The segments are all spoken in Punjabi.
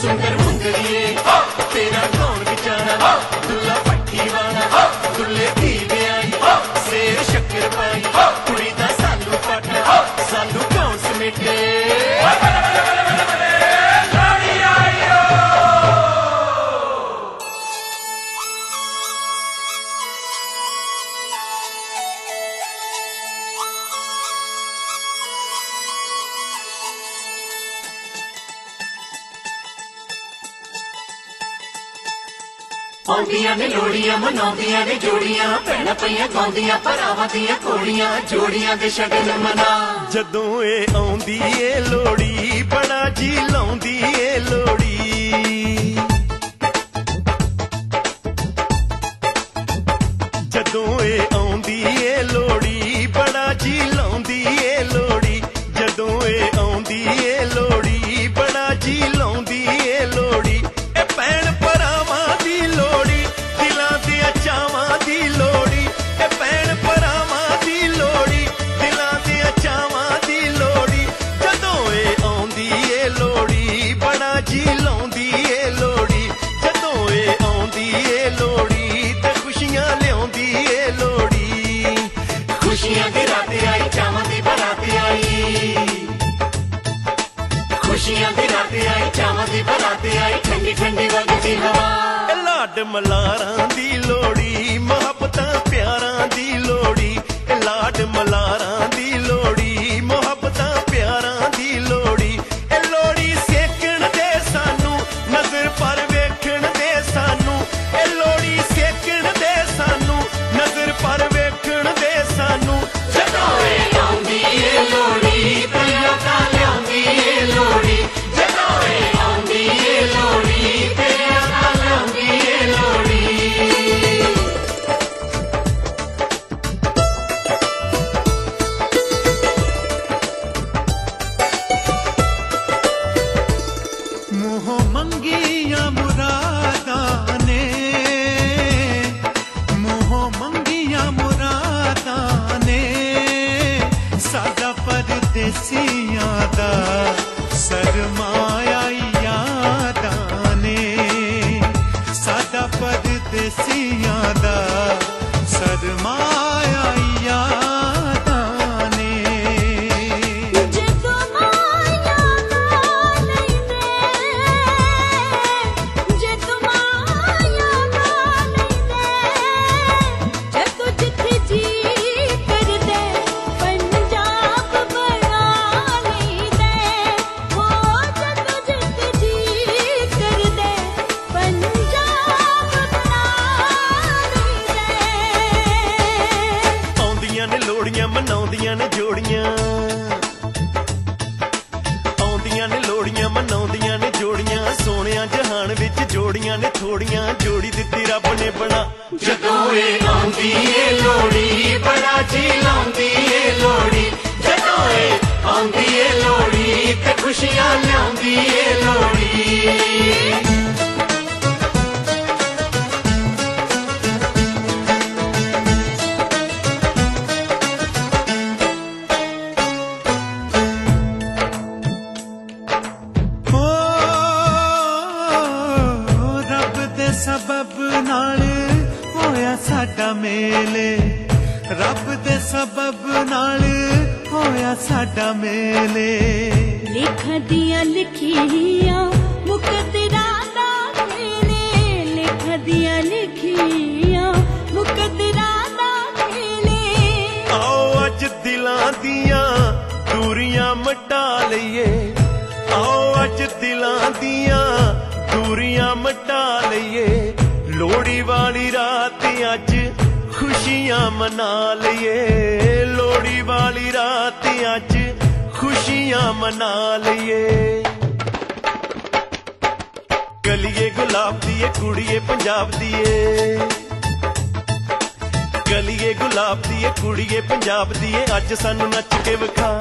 ਸੁੰਦਰ ਮੁੰਦਰੀਏ ਤੇਰਾ ਕੌਣ ਵਿਚਾਰਾ? ਦੁੱਲਾ ਪੱਟੀ ਵਾਲਾ ਦੁੱਲੇ ਆਉਂਦੀਆਂ ਨੇ ਲੋੜੀਆਂ ਮਨਾਉਂਦੀਆਂ ਨੇ ਜੋੜੀਆਂ, ਭੈਣਾਂ ਪਈਆਂ ਗਾਉਂਦੀਆਂ, ਭਰਾਵਾਂ ਦੀਆਂ ਕੋੜੀਆਂ ਜੋੜੀਆਂ ਦੇ ਸ਼ਗਨ ਮਨਾ। ਜਦੋਂ ਇਹ ਆਉਂਦੀ ਏ ਲੋੜੀ ਬੜਾ ਜੀ ਲਾਉਂਦੀ ਏ ਲੋੜੀ ਰੱਬ ਨੇ ਬਣਾ। ਜਦੋਂ ਇਹ ਆਉਂਦੀ ਏ ਲੋੜੀ ਬੜਾ ਜੀ ਲਾਉਂਦੀ ਏ ਲੋੜੀ ਜਦੋਂ ਇਹ ਆਉਂਦੀ ਏ ਲੋੜੀ ਤੇ ਖੁਸ਼ੀਆਂ ਲਿਆਉਂਦੀ ਏ ਲੋੜੀ ਰੱਬ ਦੇ ਸਬਬ ਨਾਲ ਹੋਇਆ ਸਾਡਾ ਮੇਲੇ। ਲਿਖਾਂ ਦੀਆਂ ਲਿਖੀਆਂ ਮੁਕੱਦਰਾਂ ਦਾ ਖੇਲੇ ਲਿਖਾਂ ਦੀਆਂ ਲਿਖੀਆਂ ਮੁਕੱਦਰਾਂ ਦਾ ਖੇਲੇ ਆਓ ਅੱਜ ਦਿਲਾਂ ਦੀਆਂ ਦੂਰੀਆਂ ਮਟਾ ਲਈਏ। ਆਓ ਅੱਜ ਦਿਲਾਂ ਦੀਆਂ ਦੂਰੀਆਂ ਮਟਾ ਲਈਏ। ਲੋੜੀ ਵਾਲੀ ਰਾਤ ਅੱਜ ਖੁਸ਼ੀਆਂ ਮਨਾ ਲਈਏ। ਲੋੜੀ ਵਾਲੀ ਰਾਤ ਅੱਜ ਖੁਸ਼ੀਆਂ ਮਨਾ ਲਈਏ। ਗਲੀਏ ਗੁਲਾਬ ਦੀ ਏ ਕੁੜੀਏ ਪੰਜਾਬ ਦੀ ਏ ਗਲੀਏ ਗੁਲਾਬ ਦੀ ਏ ਕੁੜੀਏ ਪੰਜਾਬ ਦੀ ਏ ਅੱਜ ਸਾਨੂੰ ਨੱਚ ਕੇ ਵਿਖਾ।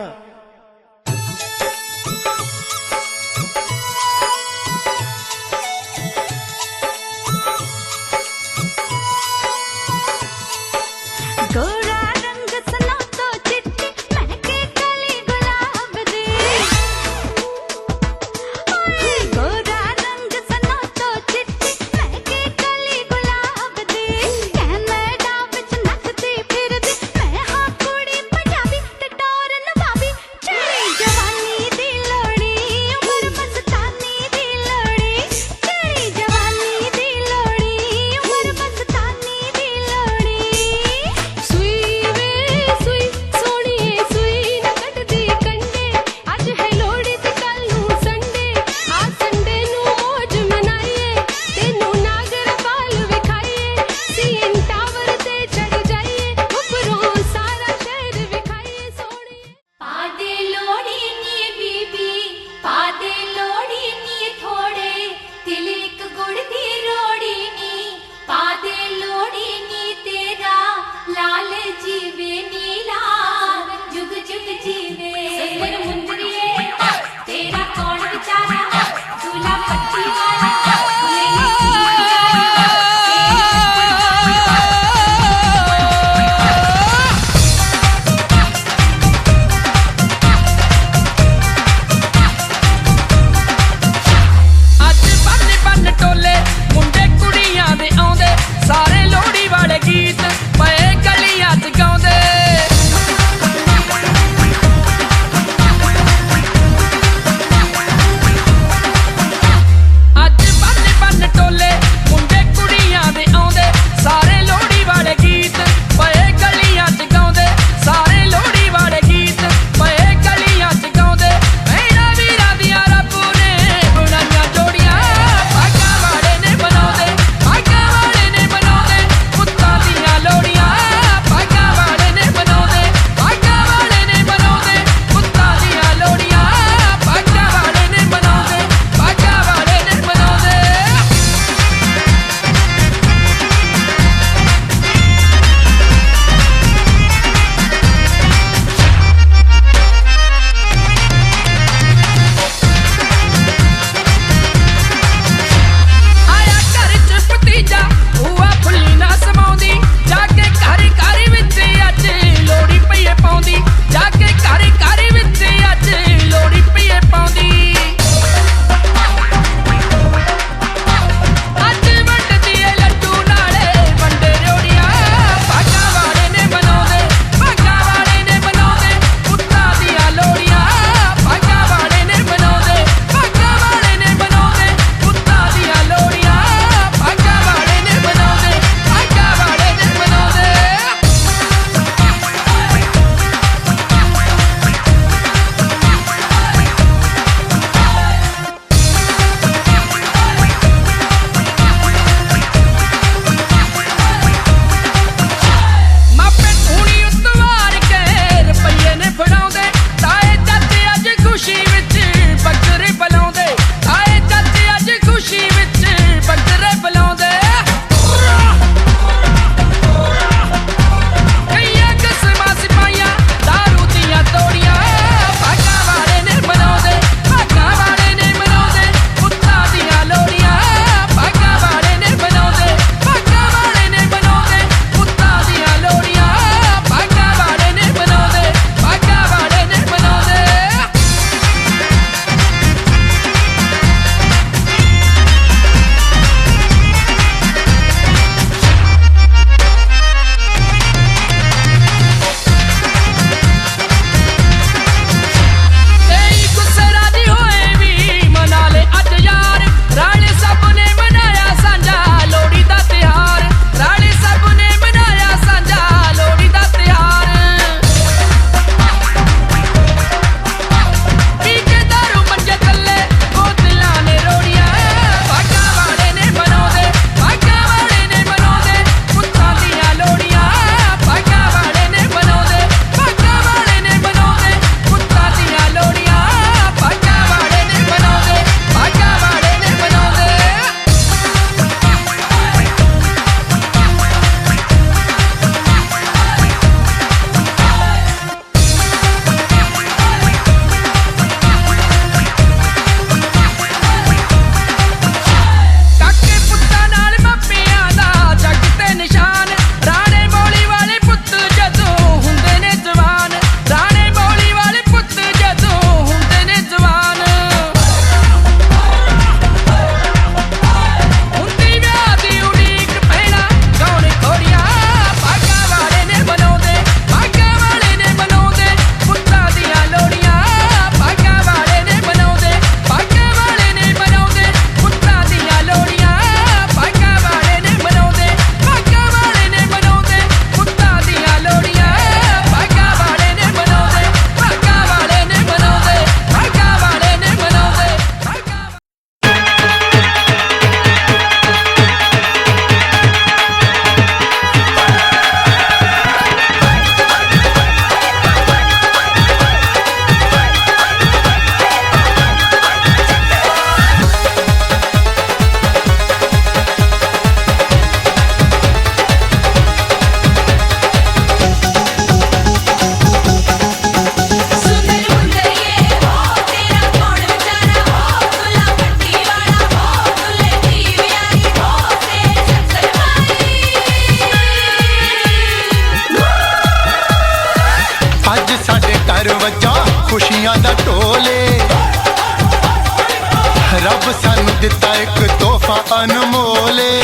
ਦਿੱਤਾ ਇੱਕ ਤੋਹਫਾ ਅਨਮੋਲੇ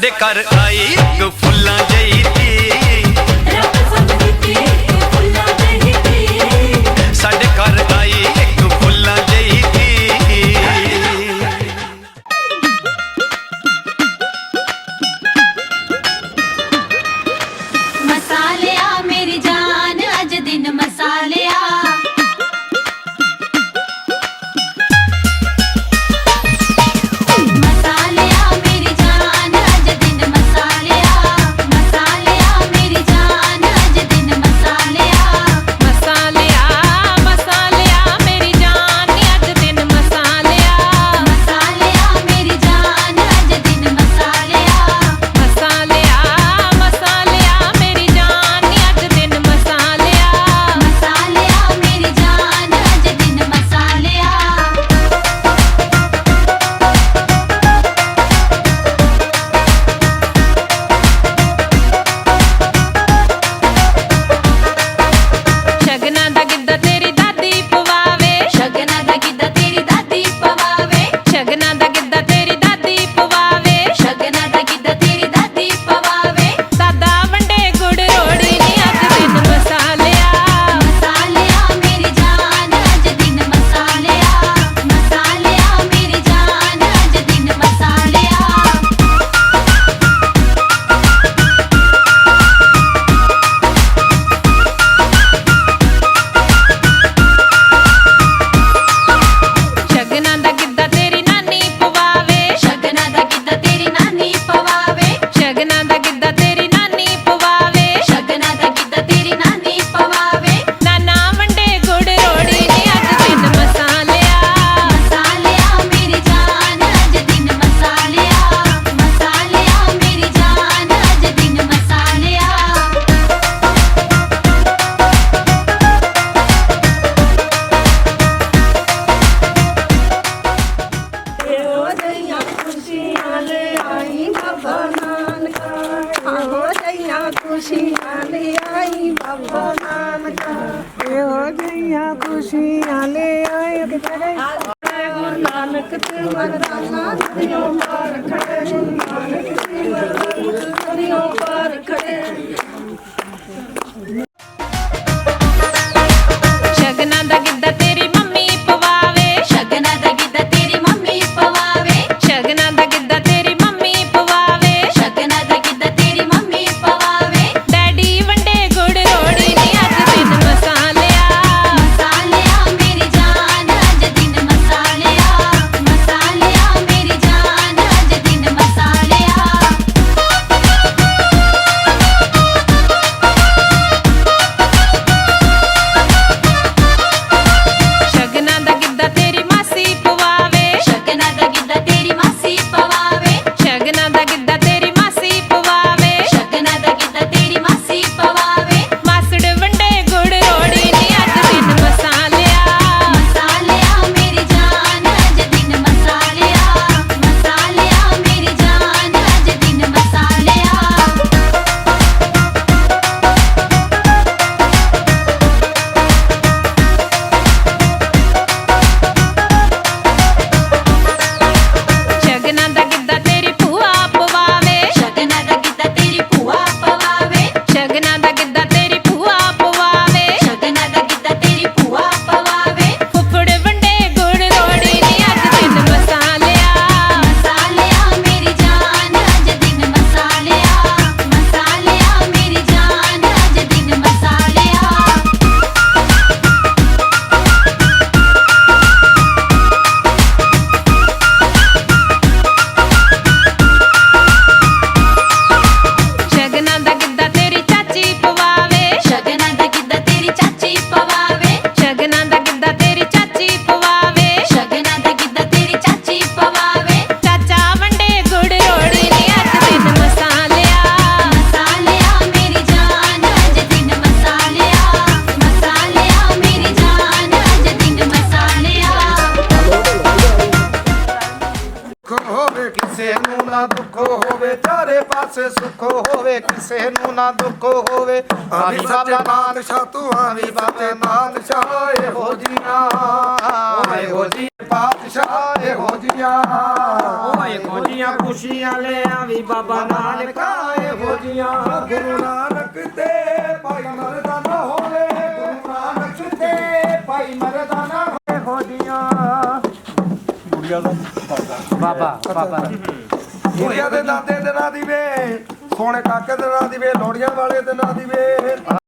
ਸਾਡੇ ਘਰ ਆਈ ਹੋਵੇ ਕਿਸੇ ਨੂੰ ਨਾ ਦੁੱਖ ਹੋਵੇ। ਆਵੀ ਬਾਬਾ ਨਾਨਕ ਤੂੰ ਆਵੀ ਬਾਬਾ ਨਾਨਕ ਇਹੋ ਜੀਆਂ। ਇਹੋ ਜੀ ਪਾਤਸ਼ਾਹ ਇਹੋ ਜੀਆਂ। ਓਏ ਖੋਜੀਆਂ ਖੁਸ਼ੀਆਂ ਲੈ ਆਵੀ ਬਾਬਾ ਨਾਨਕ ਇਹੋ ਜੀਆਂ। ਗੁਰੂ ਨਾਨਕ ਤੇ ਭਾਈ ਮਰਦਾਨਾ ਹੋਵੇ। ਗੁਰੂ ਨਾਨਕ ਤੇ ਭਾਈ ਮਰਦਾਨਾ ਇਹੋ ਜੀਆਂ। ਬਾਬਾ ਬਾਬਾ। ਕੁੜੀਆਂ ਦੇ ਦਾਦੇ ਦੇ ਨਾਂ ਦੀ ਵੇ। ਸੋਹਣੇ ਕਾਕੇ ਦੇ ਨਾਂ ਦੀ ਵੇ ਲੋੜੀਆਂ ਵਾਲੇ ਦੇ ਨਾਂ ਦੀ ਵੇ।